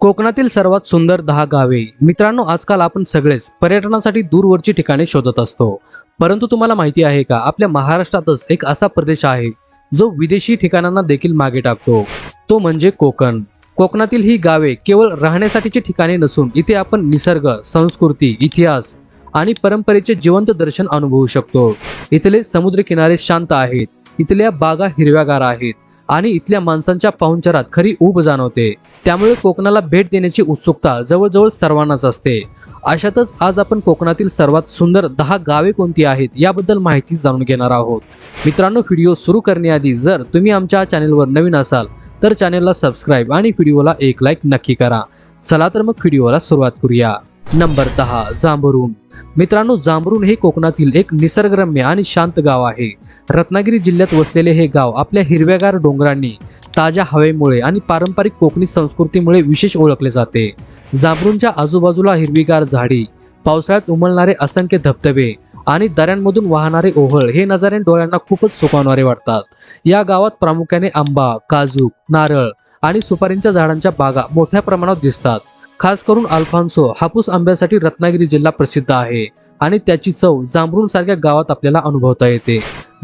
कोकणातील सर्वात सुंदर दहा गावे. मित्रांनो आजकाल आपण सगळेच पर्यटनासाठी दूरवरची ठिकाणे शोधत असतो. परंतु तुम्हाला माहिती आहे का आपल्या महाराष्ट्रातच एक असा प्रदेश आहे जो विदेशी ठिकाणांना देखील मागे टाकतो. तो म्हणजे कोकण. कोकणातील ही गावे केवळ राहण्यासाठीची ठिकाणे नसून इथे आपण निसर्ग संस्कृती इतिहास आणि परंपरेचे जिवंत दर्शन अनुभवू शकतो. इथले समुद्र किनारे शांत आहेत. इथल्या बागा हिरव्यागार आहेत. आणि इथल्या माणसांच्या पाहुणचारात खरी ऊब जाणवते. त्यामुळे कोकणाला भेट देण्याची उत्सुकता जवळजवळ सर्वांनाच असते. अशातच आज आपण कोकणातील सर्वात सुंदर दहा गावे कोणती आहेत याबद्दल माहिती जाणून घेणार आहोत. मित्रांनो व्हिडिओ सुरू करण्याआधी जर तुम्ही आमच्या चॅनेलवर नवीन असाल तर चॅनेलला सबस्क्राईब आणि व्हिडिओला एक लाईक नक्की करा. चला तर मग व्हिडिओला सुरुवात करूया. नंबर दहा जांभरून मित्रांनो जांभरुण हे कोकणातील एक निसर्गरम्य आणि शांत गाव आहे. रत्नागिरी जिल्ह्यात वसलेले हे गाव आपल्या हिरव्यागार डोंगरांनी ताज्या हवेमुळे आणि पारंपरिक कोकणी संस्कृतीमुळे विशेष ओळखले जाते. जांभरूणच्या आजूबाजूला हिरवीगार झाडी पावसाळ्यात उमलणारे असंख्य धबधबे आणि दऱ्यांमधून वाहणारे ओहळ हे नजारे डोळ्यांना खूपच सुखावणारे वाटतात. या गावात प्रामुख्याने आंबा काजू नारळ आणि सुपारींच्या झाडांच्या बागा मोठ्या प्रमाणात दिसतात. खास करून अल्फान्सो हापूस आंब्यासाठी रत्नागिरी जिल्हा प्रसिद्ध आहे आणि त्याची चव जांभरून सारख्या गावात आपल्याला अनुभवता येते.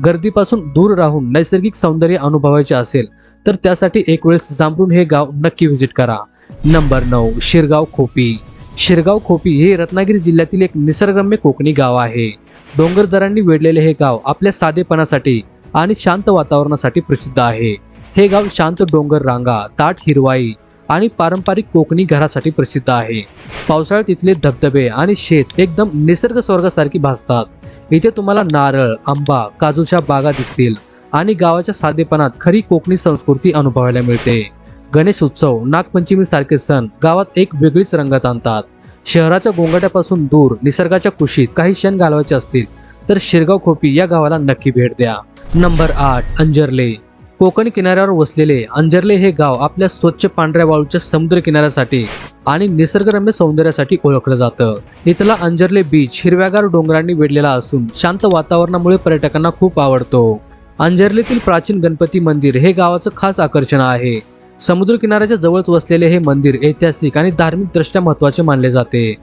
गर्दीपासून दूर राहून नैसर्गिक सौंदर्य अनुभवायचे असेल तर त्यासाठी एक वेळेस जांभरून हे गाव नक्की व्हिजिट करा. नंबर नऊ शिरगाव खोपी. शिरगाव खोपी हे रत्नागिरी जिल्ह्यातील एक निसर्गरम्य कोकणी गाव आहे. डोंगरदरांनी वेढलेले हे गाव आपल्या साधेपणासाठी आणि शांत वातावरणासाठी प्रसिद्ध आहे. हे गाव शांत डोंगर रांगा ताट हिरवाई आणि पारंपरिक कोकणी घरासाठी प्रसिद्ध आहे. पावसाळ्यात इथले धबधबे आणि शेत एकदम निसर्ग स्वर्गासारखी भासतात. इथे तुम्हाला नारळ आंबा काजूच्या बागा दिसतील आणि गावाच्या साधेपणात खरी कोकणी संस्कृती अनुभवायला मिळते. गणेश उत्सव नागपंचमी सारखे सण गावात एक वेगळीच रंगत आणतात. शहराच्या गोंगाट्यापासून दूर निसर्गाच्या कुशीत काही क्षण घालवायचे असतील तर शिरगाव खोपी या गावाला नक्की भेट द्या. नंबर आठ अंजरले. कोकण किनाऱ्यावर वसलेले अंजर्ले हे गाव आपल्या स्वच्छ पांढऱ्या वाळूच्या समुद्र किनाऱ्यासाठी आणि निसर्गरम्य सौंदर्यासाठी ओळखलं जातं. इथला अंजर्ले बीच हिरव्यागार डोंगरांनी वेढलेला असून शांत वातावरणामुळे पर्यटकांना खूप आवडतो. अंजर्लेतील प्राचीन गणपती मंदिर हे गावाचं खास आकर्षण आहे. समुद्र किनाऱ्याच्या जवळच वसलेले हे मंदिर ऐतिहासिक आणि धार्मिक दृष्ट्या महत्त्वाचे मानले जाते.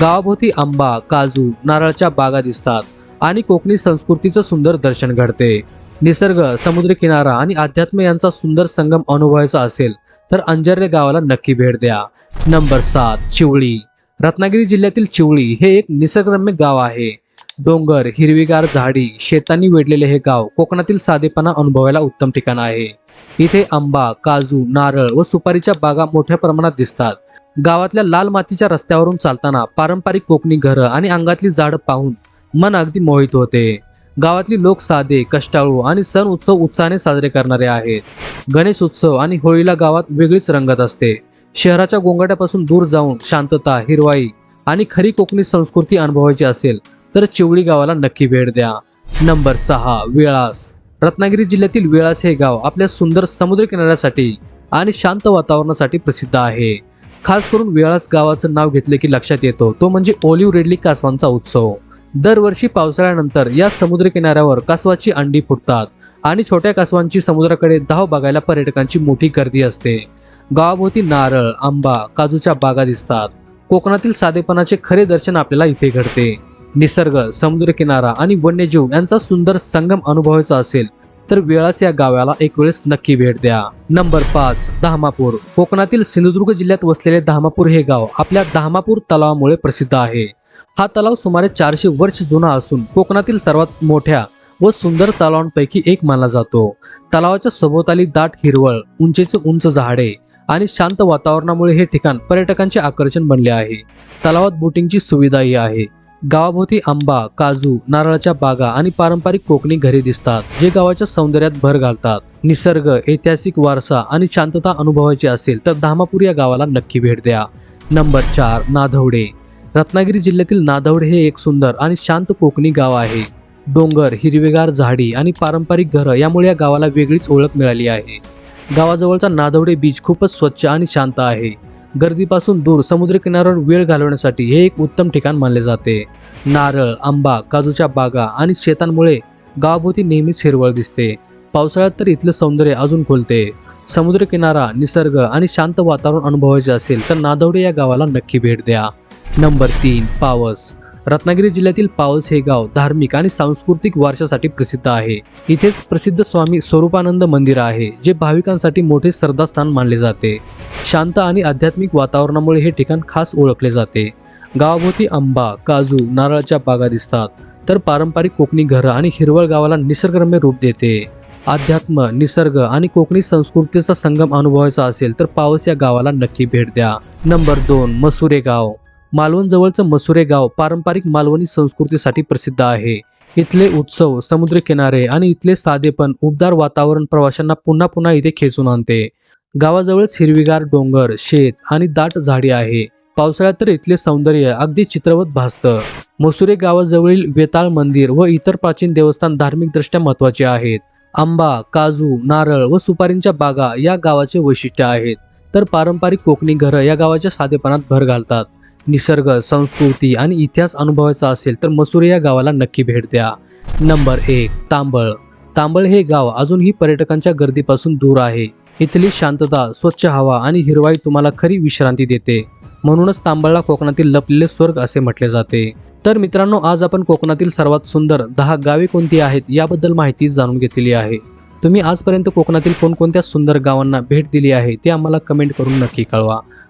गावाभोवती आंबा काजू नारळाच्या बागा दिसतात आणि कोकणी संस्कृतीचं सुंदर दर्शन घडते. निसर्ग समुद्र किनारा आणि अध्यात्म यांचा सुंदर संगम अनुभवायचा असेल तर अंजर्ले गावाला नक्की भेट द्या. नंबर सात चिवळी. रत्नागिरी जिल्ह्यातील चिवळी हे एक निसर्गरम्य गाव आहे. डोंगर हिरवीगार झाडी शेतांनी वेढलेले हे गाव कोकणातील साधेपणा अनुभवायला उत्तम ठिकाण आहे. इथे आंबा काजू नारळ व सुपारीच्या बागा मोठ्या प्रमाणात दिसतात. गावातल्या लाल मातीच्या रस्त्यावरून चालताना पारंपरिक कोकणी घरं आणि अंगातली झाडं पाहून मन अगदी मोहित होते. गावातली लोक साधे कष्टाळू आणि सण उत्सव उत्साहाने साजरे करणारे आहेत. गणेश उत्सव आणि होळीला गावात वेगळीच रंगत असते. शहराच्या गोंगाट्यापासून दूर जाऊन शांतता हिरवाई आणि खरी कोकणी संस्कृती अनुभवायची असेल तर चिवळी गावाला नक्की भेट द्या. नंबर सहा वेळास. रत्नागिरी जिल्ह्यातील वेळास हे गाव आपल्या सुंदर समुद्र किनाऱ्यासाठी आणि शांत वातावरणासाठी प्रसिद्ध आहे. खास करून वेळास गावाचं नाव घेतले की लक्षात येतो. तो म्हणजे ओलिव्ह रेडली कासवांचा उत्सव. दरवर्षी पावसाळ्यानंतर या समुद्र किनाऱ्यावर कासवाची अंडी फुटतात आणि छोट्या कासवांची समुद्राकडे धाव बघायला पर्यटकांची मोठी गर्दी असते. गावाभोवती नारळ आंबा काजूच्या बागा दिसतात. कोकणातील साधेपणाचे खरे दर्शन आपल्याला इथे घडते. निसर्ग समुद्र किनारा आणि वन्यजीव यांचा सुंदर संगम अनुभवायचा असेल तर वेळास या गावाला एक वेळेस नक्की भेट द्या. नंबर पाच धामापूर. कोकणातील सिंधुदुर्ग जिल्ह्यात वसलेले धामापूर हे गाव आपल्या धामापूर तलावामुळे प्रसिद्ध आहे. हा तलाव सुमारे चारशे वर्ष जुना असून कोकणातील सर्वात मोठ्या व सुंदर तलावांपैकी एक मानला जातो. तलावाच्या सभोवताली दाट हिरवळ उंचीचे उंच झाडे आणि शांत वातावरणामुळे हे ठिकाण पर्यटकांचे आकर्षण बनले आहे. तलावात बोटिंगची सुविधाही आहे. गावाभोवती आंबा काजू नारळाच्या बागा आणि पारंपरिक कोकणी घरे दिसतात जे गावाच्या सौंदर्यात भर घालतात. निसर्ग ऐतिहासिक वारसा आणि शांतता अनुभवायची असेल तर धामापूर या गावाला नक्की भेट द्या. नंबर चार नाधवडे रत्नागिरी जिल्ह्यातील नाधवडे हे एक सुंदर आणि शांत कोकणी गाव आहे. डोंगर हिरवेगार झाडी आणि पारंपरिक घरं यामुळे या गावाला वेगळीच ओळख मिळाली आहे. गावाजवळचा नादवडे बीच खूपच स्वच्छ आणि शांत आहे. गर्दीपासून दूर समुद्रकिनाऱ्यावर वेळ घालवण्यासाठी हे एक उत्तम ठिकाण मानले जाते. नारळ आंबा काजूच्या बागा आणि शेतांमुळे गावभोवती नेहमीच हिरवळ दिसते. पावसाळ्यात तर इथलं सौंदर्य अजून खोलते. समुद्रकिनारा निसर्ग आणि शांत वातावरण अनुभवायचे असेल तर नादवडे या गावाला नक्की भेट द्या. नंबर तीन पावस. रत्नागिरी जिल्ह्यातील पावस हे गाव धार्मिक आणि सांस्कृतिक वारशासाठी प्रसिद्ध आहे. इथेच प्रसिद्ध स्वामी स्वरूपानंद मंदिर आहे जे भाविकांसाठी मोठे श्रद्धास्थान मानले जाते. शांत आणि आध्यात्मिक वातावरणामुळे हे ठिकाण खास ओळखले जाते. गावाभोवती आंबा काजू नारळाच्या बागा दिसतात तर पारंपरिक कोकणी घरं आणि हिरवळ गावाला निसर्गरम्य रूप देते. अध्यात्म निसर्ग आणि कोकणी संस्कृतीचा संगम अनुभवायचा असेल तर पावस या गावाला नक्की भेट द्या. नंबर दोन मसुरे गाव. मालवणजवळचं मसुरे गाव पारंपरिक मालवणी संस्कृतीसाठी प्रसिद्ध आहे. इथले उत्सव समुद्रकिनारे आणि इथले साधेपण उबदार वातावरण प्रवाशांना पुन्हा पुन्हा इथे खेचून आणते. गावाजवळच हिरवीगार डोंगर शेत आणि दाट झाडी आहे. पावसाळ्यात तर इथले सौंदर्य अगदी चित्रवत भासतं. मसुरे गावाजवळील वेताळ मंदिर व इतर प्राचीन देवस्थान धार्मिकदृष्ट्या महत्त्वाचे आहेत. आंबा काजू नारळ व सुपारींच्या बागा या गावाचे वैशिष्ट्य आहेत. तर पारंपरिक कोकणी घरं या गावाच्या साधेपणात भर घालतात. निसर्ग संस्कृती आणि इतिहास अनुभवायचा असेल तर मसुरे या गावाला नक्की भेट द्या. नंबर एक तांबळ. तांबळ हे गाव अजूनही पर्यटकांच्या गर्दीपासून दूर आहे. इथली शांतता स्वच्छ हवा आणि हिरवाई तुम्हाला खरी विश्रांती देते. म्हणूनच तांबळला कोकणातील लपलेले स्वर्ग असे म्हटले जाते. तर मित्रांनो आज आपण कोकणातील सर्वात सुंदर दहा गावे कोणती आहेत याबद्दल माहिती जाणून घेतलेली आहे. तुम्ही आजपर्यंत कोकणातील कोणकोणत्या सुंदर गावांना भेट दिली आहे ते आम्हाला कमेंट करून नक्की कळवा.